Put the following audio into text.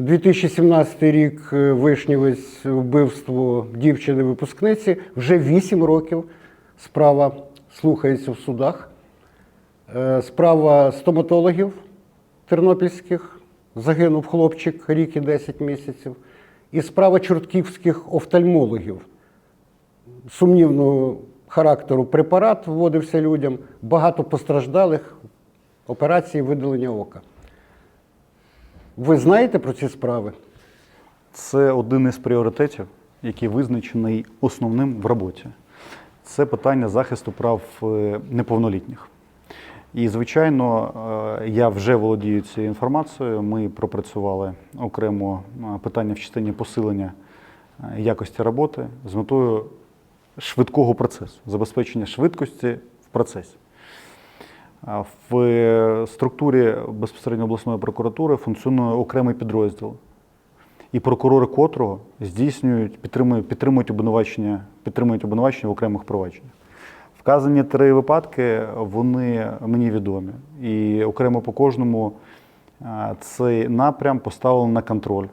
2017 рік е, Вишнівець вбивство дівчини-випускниці. Вже 8 років справа слухається в судах. Е, Справа стоматологів тернопільських. Загинув хлопчик рік і 10 місяців. І справа чортківських офтальмологів. Сумнівного характеру препарат вводився людям. Багато постраждалих операції видалення ока. Ви знаєте про ці справи? Це один із пріоритетів, який визначений основним в роботі. Це питання захисту прав е, неповнолітніх. І, звичайно, е, я вже володію цією інформацією. Ми пропрацювали окремо е, питання в частині посилення якості роботи з метою швидкого процесу, забезпечення швидкості в процесі. В структурі безпосередньо обласної прокуратури функціонує окремий підрозділ, і прокурори котрого здійснюють, підтримують, підтримують обвинувачення, підтримують обвинувачення в окремих провадженнях. Вказані три випадки вони мені відомі. І окремо по кожному цей напрям поставлено на контроль